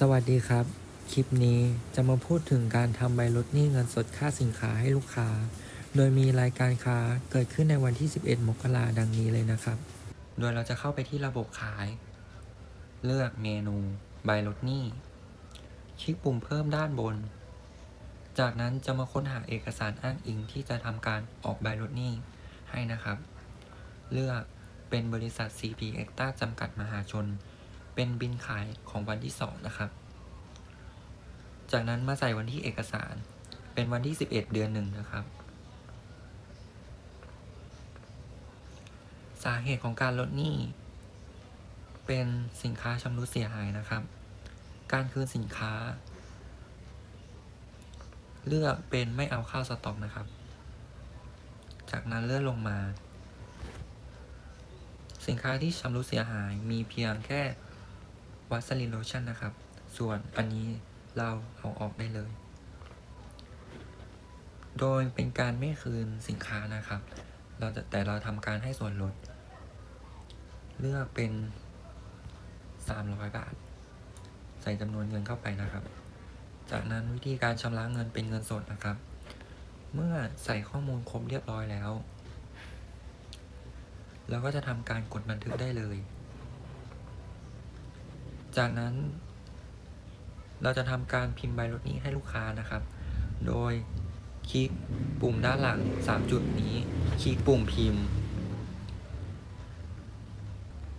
สวัสดีครับ คลิปนี้จะมาพูดถึงการทำใบลดหนี้เงินสดค่าสินค้าให้ลูกค้า โดยมีรายการค้าเกิดขึ้นในวันที่ 11 มกราดังนี้เลยนะครับ โดยเราจะเข้าไปที่ระบบขาย เลือกเมนูใบลดหนี้ คลิกปุ่มเพิ่มด้านบน จากนั้นจะมาค้นหาเอกสารอ้างอิงที่จะทำการออกใบลดหนี้ให้นะครับ เลือกเป็นบริษัท CP e x t r a จำกัดมหาชน เป็นบินขายของวันที่ 2 นะครับ จากนั้นมาใส่วันที่เอกสาร เป็นวันที่ 11 เดือนหนึ่งนะครับ สาเหตุของการลดหนี้ เป็นสินค้าชำรุดเสียหายนะครับ การคืนสินค้า เลือกเป็นไม่เอาเข้าสต็อกนะครับ จากนั้นเลื่อนลงมาสินค้าที่ชำรุดเสียหายมีเพียงแค่ วัสลินโลชั่นนะครับ ส่วนอันนี้เราเอาออกได้เลย โดยเป็นการไม่คืนสินค้านะครับ เราจะแต่เราทำการให้ส่วนลด เลือกเป็น 300 บาท ใส่จำนวนเงินเข้าไปนะครับ จากนั้นวิธีการชำระเงินเป็นเงินสดนะครับ เมื่อใส่ข้อมูลครบเรียบร้อยแล้วเราก็จะทำการกดบันทึกได้เลย จากนั้นเราจะทำการพิมพ์ใบรถนี้ให้ลูกค้านะครับ โดยคลิกปุ่มด้านหลัง 3 จุดนี้ คลิกปุ่มพิมพ์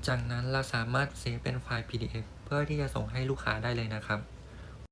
จากนั้นเราสามารถเซฟเป็นไฟล์ PDF เพื่อที่จะส่งให้ลูกค้าได้เลยนะครับ